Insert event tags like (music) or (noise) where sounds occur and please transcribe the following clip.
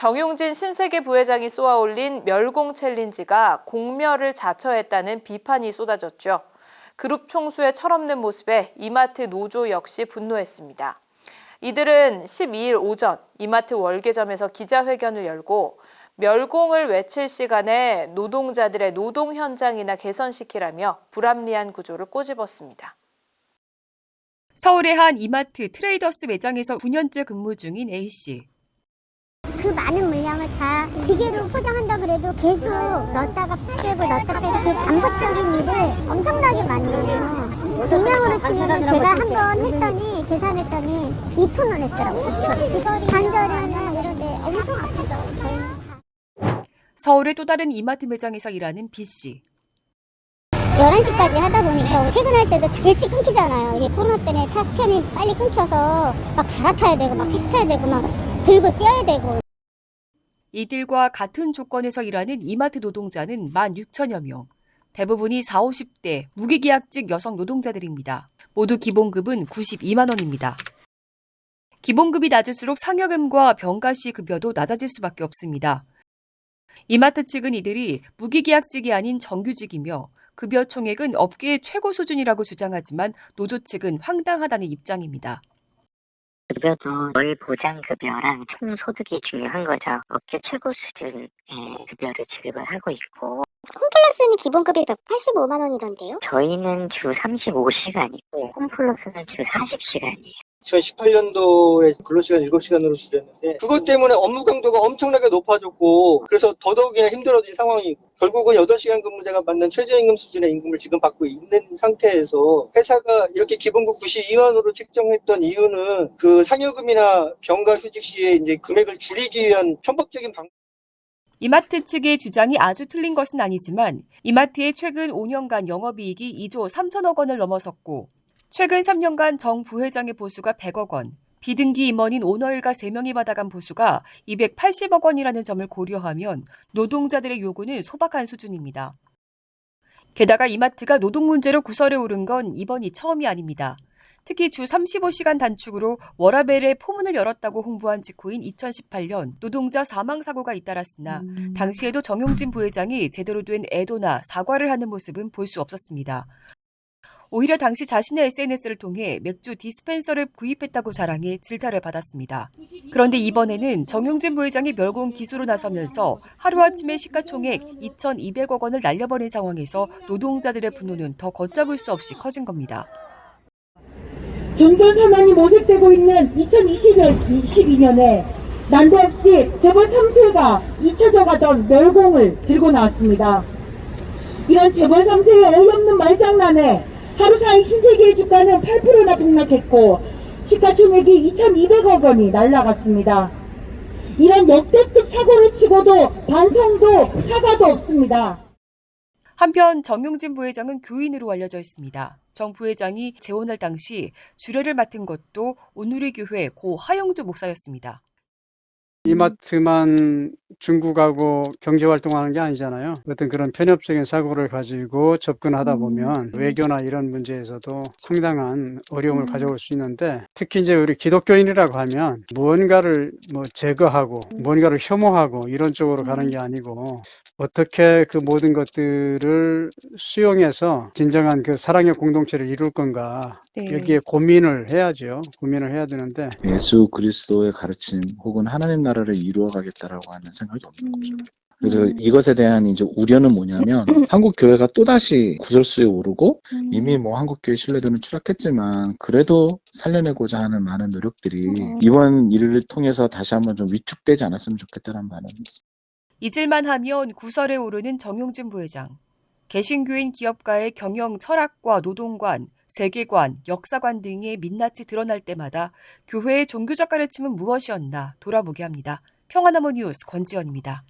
정용진 신세계 부회장이 쏘아올린 멸공 챌린지가 공멸을 자처했다는 비판이 쏟아졌죠. 그룹 총수의 철없는 모습에 이마트 노조 역시 분노했습니다. 이들은 12일 오전 이마트 월계점에서 기자회견을 열고 멸공을 외칠 시간에 노동자들의 노동 현장이나 개선시키라며 불합리한 구조를 꼬집었습니다. 서울의 한 이마트 트레이더스 매장에서 9년째 근무 중인 A씨. 그 많은 물량을 다 기계로 포장한다 그래도 계속 넣었다가 빼고 넣었다가 빼고 그 반복적인 일을 엄청나게 많이 해요. 중량으로 치면 제가 한 번 했더니 계산했더니 2톤을 했더라고요. 관절이나 이런 데 엄청 아프죠. 서울의 또 다른 이마트 매장에서 일하는 B씨. 11시까지 하다 보니까 퇴근할 때도 일찍 끊기잖아요. 이게 코로나 때문에 차 편이 빨리 끊겨서 막 갈아타야 되고 막 택시 타야 되고 막 들고 뛰어야 되고 이들과 같은 조건에서 일하는 이마트 노동자는 16,000여 명. 대부분이 40, 50대 무기계약직 여성 노동자들입니다. 모두 기본급은 92만 원입니다. 기본급이 낮을수록 상여금과 병가시 급여도 낮아질 수밖에 없습니다. 이마트 측은 이들이 무기계약직이 아닌 정규직이며 급여 총액은 업계의 최고 수준이라고 주장하지만 노조 측은 황당하다는 입장입니다. 급여도 월 보장급여랑 총소득이 중요한 거죠. 업계 최고 수준의 급여를 지급을 하고 있고 홈플러스는 기본급이 185만 원이던데요? 저희는 주 35시간이고 홈플러스는 주 40시간이에요. 2018년도에 근로시간 7시간으로 줄였는데 그것 때문에 업무 강도가 엄청나게 높아졌고 그래서 더더욱이나 힘들어진 상황이고 결국은 8시간 근무자가 받는 최저임금 수준의 임금을 지금 받고 있는 상태에서 회사가 이렇게 기본급 92만원으로 책정했던 이유는 그 상여금이나 병가 휴직 시에 이제 금액을 줄이기 위한 편법적인 방법. 이마트 측의 주장이 아주 틀린 것은 아니지만 이마트의 최근 5년간 영업이익이 2조 3천억 원을 넘어섰고 최근 3년간 정 부회장의 보수가 100억 원, 비등기 임원인 오너일가 3명이 받아간 보수가 280억 원이라는 점을 고려하면 노동자들의 요구는 소박한 수준입니다. 게다가 이마트가 노동 문제로 구설에 오른 건 이번이 처음이 아닙니다. 특히 주 35시간 단축으로 워라벨에 포문을 열었다고 홍보한 직후인 2018년 노동자 사망 사고가 잇따랐으나 당시에도 정용진 부회장이 제대로 된 애도나 사과를 하는 모습은 볼 수 없었습니다. 오히려 당시 자신의 SNS를 통해 맥주 디스펜서를 구입했다고 자랑해 질타를 받았습니다. 그런데 이번에는 정용진 부회장이 멸공 기수로 나서면서 하루아침에 시가총액 2,200억 원을 날려버린 상황에서 노동자들의 분노는 더 걷잡을 수 없이 커진 겁니다. 중전 사망이 모색되고 있는 2022년에 난데없이 재벌 3세가 잊혀져가던 멸공을 들고 나왔습니다. 이런 재벌 3세의 어이없는 말장난에 하루 사이 신세계의 주가는 8%나 폭락했고 시가총액이 2,200억 원이 날라갔습니다. 이런 역대급 사고를 치고도 반성도 사과도 없습니다. 한편 정용진 부회장은 교인으로 알려져 있습니다. 정 부회장이 재혼할 당시 주례를 맡은 것도 온누리 교회 고 하영주 목사였습니다. 이마트만 중국하고 경제 활동하는 게 아니잖아요. 어떤 그런 편협적인 사고를 가지고 접근하다 보면 외교나 이런 문제에서도 상당한 어려움을 가져올 수 있는데 특히 이제 우리 기독교인이라고 하면 무언가를 뭐 제거하고 무언가를 혐오하고 이런 쪽으로 가는 게 아니고 어떻게 그 모든 것들을 수용해서 진정한 그 사랑의 공동체를 이룰 건가 여기에 고민을 해야죠. 고민을 해야 되는데 예수 그리스도의 가르침 혹은 하나님 나라를 이루어 가겠다라고 하는 생각이 없는 거죠. 그래서 이것에 대한 이제 우려는 뭐냐면 (laughs) 한국 교회가 또다시 구설수에 오르고 이미 뭐 한국 교회 신뢰도는 추락했지만 그래도 살려내고자 하는 많은 노력들이 이번 일을 통해서 다시 한번 좀 위축되지 않았으면 좋겠다는 바람입니다. 잊을만 하면 구설에 오르는 정용진 부회장. 개신교인 기업가의 경영 철학과 노동관, 세계관, 역사관 등의 민낯이 드러날 때마다 교회의 종교적 가르침은 무엇이었나 돌아보게 합니다. 평안하모 뉴스 권지연입니다.